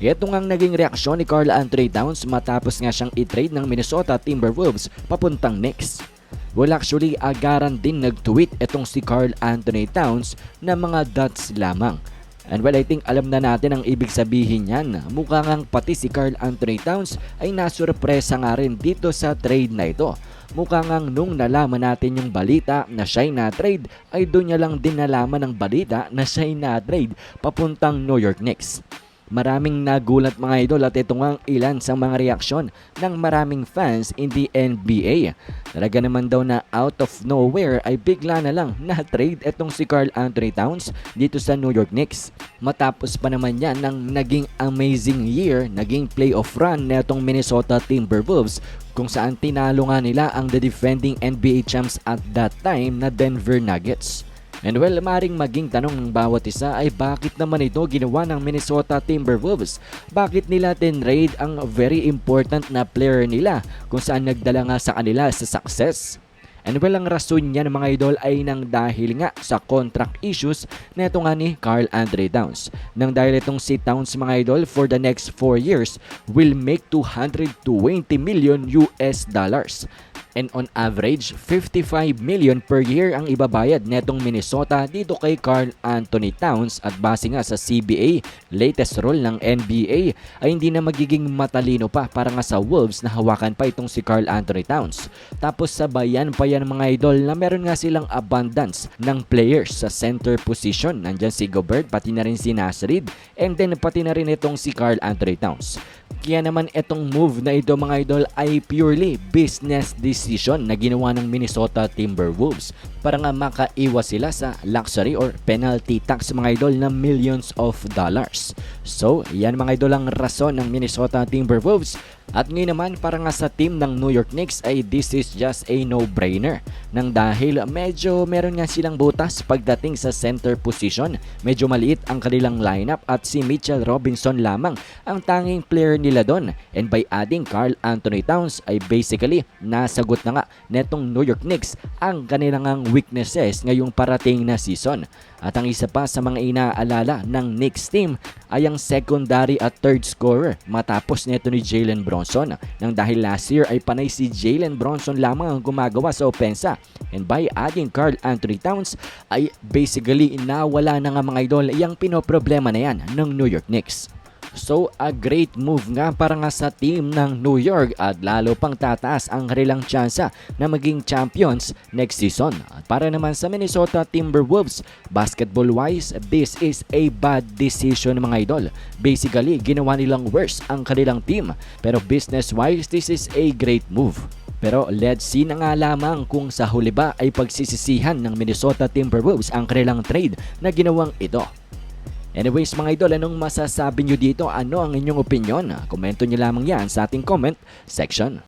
Ito nga ang naging reaksyon ni Carl Anthony Towns matapos nga siyang i-trade ng Minnesota Timberwolves papuntang Knicks. Well actually agaran din nag-tweet itong si Carl Anthony Towns na mga dots lamang. And well I think alam na natin ang ibig sabihin niyan. Mukha ngang pati si Carl Anthony Towns ay nasurpresa nga rin dito sa trade na ito. Mukha ngang nung nalaman natin yung balita na siya'y na-trade ay doon niya lang din nalaman ang balita na siya'y na-trade papuntang New York Knicks. Maraming nagulat mga idol at ito nga ang ilan sa mga reaksyon ng maraming fans in the NBA. Talaga naman daw na out of nowhere ay bigla na lang na-trade itong si Carl Anthony Towns dito sa New York Knicks. Matapos pa naman yan ng naging amazing year, naging playoff run na itong Minnesota Timberwolves kung saan tinalo nga nila ang the defending NBA champs at that time na Denver Nuggets. And well, maring maging tanong ng bawat isa ay bakit naman ito ginawa ng Minnesota Timberwolves? Bakit nila tinrade ang very important na player nila kung saan nagdala nga sa kanila sa success? And well, ang rason niya mga idol ay nang dahil nga sa contract issues na ito nga ni Carl Andre Towns. Nang dahil itong si Towns mga idol for the next 4 years will make 220 million US dollars. And on average, 55 million per year ang ibabayad netong Minnesota dito kay Carl Anthony Towns at base nga sa CBA, latest rule ng NBA ay hindi na magiging matalino pa para nga sa Wolves na hawakan pa itong si Carl Anthony Towns. Tapos sabayan pa yan mga idol na meron nga silang abundance ng players sa center position. Nandyan si Gobert, pati na rin si Nasrid, and then pati na rin itong si Carl Anthony Towns. Kaya naman itong move na ito mga idol ay purely business decision na ginawa ng Minnesota Timberwolves para nga makaiwas sila sa luxury or penalty tax mga idol na millions of dollars. So, yan mga idol ang rason ng Minnesota Timberwolves at ngayon naman para nga sa team ng New York Knicks ay this is just a no-brainer nang dahil medyo meron nga silang butas pagdating sa center position. Medyo maliit ang kanilang lineup at si Mitchell Robinson lamang ang tanging player nila doon. And by adding Carl Anthony Towns ay basically nasagot na nga netong New York Knicks ang kanilang weaknesses ngayong parating na season. At ang isa pa sa mga inaalala ng Knicks team ay ang secondary at third scorer matapos nito ni Jalen Bronson. Nang dahil last year ay panay si Jalen Bronson lamang ang gumagawa sa opensa. And by adding Carl Anthony Towns ay basically nawala na nga mga idol yung pinoproblema na yan ng New York Knicks. So a great move nga para nga sa team ng New York at lalo pang tataas ang kanilang tsansa na maging champions next season. At para naman sa Minnesota Timberwolves, basketball wise, this is a bad decision mga idol. Basically, ginawa nilang worse ang kanilang team. Pero business wise, this is a great move. Pero let's see na nga lamang kung sa huli ba ay pagsisisihan ng Minnesota Timberwolves ang kanilang trade na ginawang ito. Anyways mga idol, anong masasabi nyo dito? Ano ang inyong opinion? Komento nyo lamang yan sa ating comment section.